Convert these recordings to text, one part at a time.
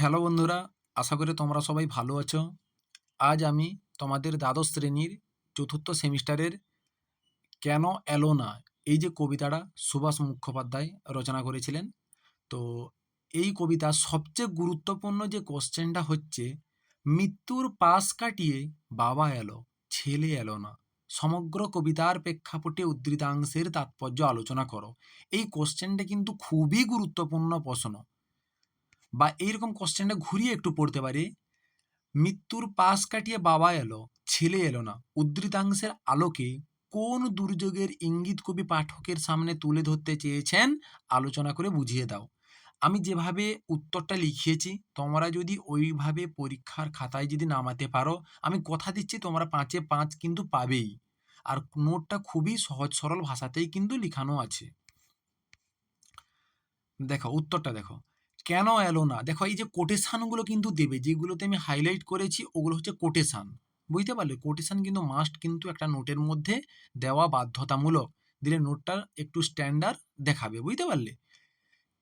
Hello বন্ধুরা, আশা করি তোমরা সবাই ভালো আছো। আজ আমি তোমাদের দ্বাদশ শ্রেণির চতুর্থ সেমিস্টারের কেন এলো না? এই যে কবিতাটা সুভাষ মুখোপাধ্যায় রচনা করেছিলেন, তো এই কবিতা সবচেয়ে গুরুত্বপূর্ণ যে কোশ্চেনটা হচ্ছে, মৃত্যুর পাশ কাটিয়ে বাবা এলো, ছেলে এলো না। সমগ্র কবিতার প্রেক্ষাপটে উদ্ধৃতাংশের তাৎপর্য আলোচনা করো। এই কোশ্চেনটা কিন্তু খুবই গুরুত্বপূর্ণ প্রশ্ন। বা এইরকম কোশ্চেনটা ঘুরিয়ে একটু পড়তে পারি। মৃত্যুর পাশ কাটিয়ে বাবা এলো, ছেলে এলো না। উদ্ধৃতাংশের আলোকে কোন দুর্যোগের ইঙ্গিত কবি পাঠকের সামনে তুলে ধরতে চেয়েছেন, আলোচনা করে বুঝিয়ে দাও। আমি যেভাবে উত্তরটা লিখিয়েছি, তোমরা যদি ওইভাবে পরীক্ষার খাতায় যদি নামাতে পারো, আমি কথা দিচ্ছি, তোমরা পাঁচে পাঁচ কিন্তু পাবেই। আর নোটটা খুবই সহজ সরল ভাষাতেই কিন্তু লিখানো আছে। দেখো, উত্তরটা দেখো। কেন এলো না? দেখো, এই যে কোটেশানগুলো কিন্তু দেবে, যেগুলোতে আমি হাইলাইট করেছি, ওগুলো হচ্ছে কোটেশান। বুঝতে পারলে? কোটেশান কিন্তু মাস্ট কিন্তু একটা নোটের মধ্যে দেওয়া বাধ্যতামূলক। দিলে নোটটা একটু স্ট্যান্ডার্ড দেখাবে, বুঝতে পারলে?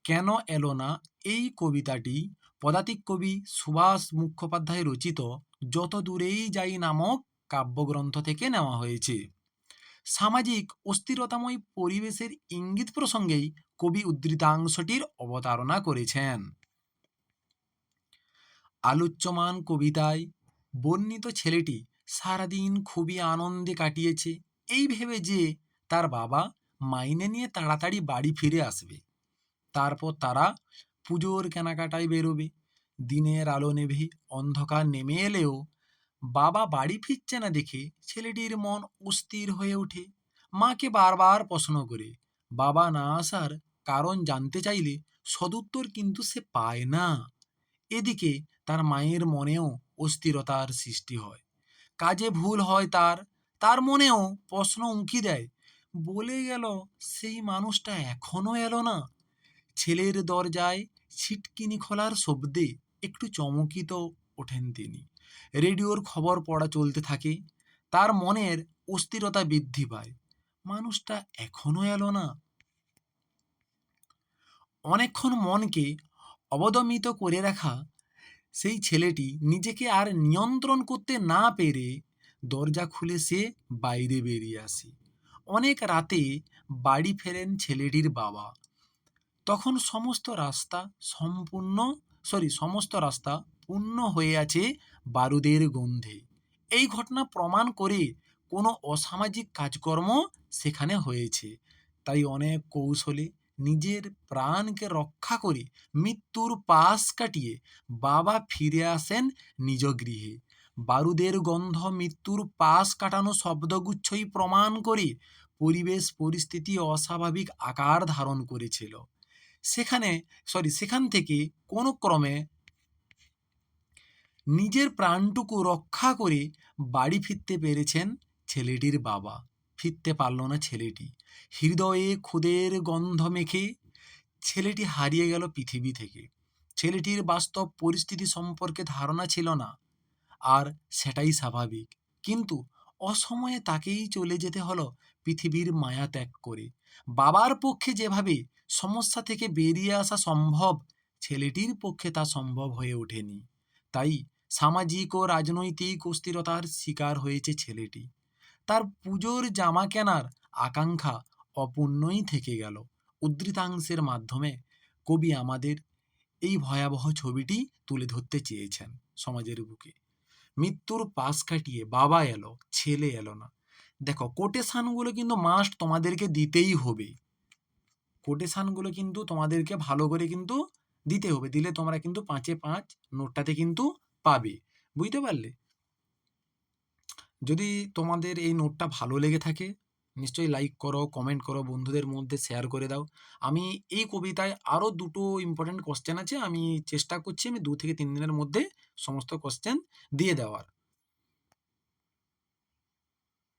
কেন এলো না? এই কবিতাটি পদাতিক কবি সুভাষ মুখোপাধ্যায় রচিত যত দূরেই যাই নামক কাব্যগ্রন্থ থেকে নেওয়া হয়েছে। সামাজিক অস্থিরতাময় পরিবেশের ইঙ্গিত প্রসঙ্গেই কবি উদ্ধৃতাংশটির অবতারণা করেছেন। আলোচ্যমান কবিতায় বর্ণিত ছেলেটি সারাদিন খুবই আনন্দে কাটিয়েছে। এই ভেবে যে তার বাবা মাইনে নিয়ে তাড়াতাড়ি বাড়ি ফিরে আসবে, তারপর তারা পুজোর কেনাকাটায় বেরোবে। দিনের আলো নেভে অন্ধকার নেমে এলেও বাবা বাড়ি ফিরছে না দেখে ছেলেটির মন অস্থির হয়ে ওঠে। মাকে বারবার প্রশ্ন করে, বাবা না আসার কারণ জানতে চাইলে সদুত্তর কিন্তু সে পায় না। এদিকে তার মায়ের মনেও অস্থিরতার সৃষ্টি হয়। কাজে ভুল হয় তার তার মনেও প্রশ্ন উঁকি দেয়, বলে গেল সেই মানুষটা এখনও এলো না? ছেলের দরজায় ছিটকিনি খোলার শব্দে একটু চমকিত ওঠেন তিনি। রেডিওর খবর পড়া চলতে থাকে, তার মনের অস্থিরতা বৃদ্ধি পায়। মানুষটা এখনও এলো না? অনেকক্ষণ মনকে অবদমিত করে রাখা সেই ছেলেটি নিজেকে আর নিয়ন্ত্রণ করতে না পেরে দরজা খুলে সে বাইরে বেরিয়ে আসে। অনেক রাতে বাড়ি ফেরেন ছেলেটির বাবা। তখন সমস্ত রাস্তা সম্পূর্ণ সরি সমস্ত রাস্তা পূর্ণ হয়ে আছে বারুদের গন্ধে। এই ঘটনা প্রমাণ করে কোনো অসামাজিক কাজকর্ম সেখানে হয়েছে। তাই অনেক কৌশলে নিজের প্রাণকে রক্ষা করে মৃত্যুর পাশ কাটিয়ে বাবা ফিরে আসেন নিজ গৃহে। বারুদের গন্ধ মৃত্যুর পাশ কাটানো শব্দগুচ্ছই প্রমাণ করে পরিবেশ পরিস্থিতি অস্বাভাবিক আকার ধারণ করেছিল। সেখানে সরি সেখান থেকে কোনো ক্রমে নিজের প্রাণটুকু রক্ষা করে বাড়ি ফিরতে পেরেছেন ছেলেটির বাবা। ফিরতে পারল না ছেলেটি। হৃদয়ে খুদের গন্ধ মেখে ছেলেটি হারিয়ে গেল পৃথিবী থেকে। ছেলেটির বাস্তব পরিস্থিতি সম্পর্কে ধারণা ছিল না, আর সেটাই স্বাভাবিক। কিন্তু অসময়ে তাকেই চলে যেতে হলো পৃথিবীর মায়া ত্যাগ করে। বাবার পক্ষে যেভাবে সমস্যা থেকে বেরিয়ে আসা সম্ভব, ছেলেটির পক্ষে তা সম্ভব হয়ে ওঠেনি। তাই সামাজিক ও রাজনৈতিক অস্থিরতার শিকার হয়েছে ছেলেটি। তার পুজোর জামা কেনার আকাঙ্ক্ষা অপূর্ণই থেকে গেল উদ্ধৃতাংশের মাধ্যমে। কবি আমাদের এই ভয়াবহ ছবিটি তুলে ধরতে চেয়েছেন সমাজের বুকে। মৃত্যুর পাশ কাটিয়ে বাবা এলো, ছেলে এলো না। দেখো কোটেশানগুলো কিন্তু মাস্ট তোমাদেরকে দিতেই হবে। কোটেশানগুলো কিন্তু তোমাদেরকে ভালো করে কিন্তু দিতে হবে। দিলে তোমরা কিন্তু পাঁচে পাঁচ নোটটাতে কিন্তু পাবে। বুঝতে পারলে? যদি তোমাদের এই নোটটা ভালো লেগে থাকে, নিশ্চয়ই লাইক করো কমেন্ট করো, বন্ধুদের মধ্যে শেয়ার করে দাও। আমি এই কবিতায় আরও দুটো ইম্পর্ট্যান্ট কোশ্চেন আছে, আমি চেষ্টা করছি আমি দু থেকে তিন দিনের মধ্যে সমস্ত কোশ্চেন দিয়ে দেওয়ার।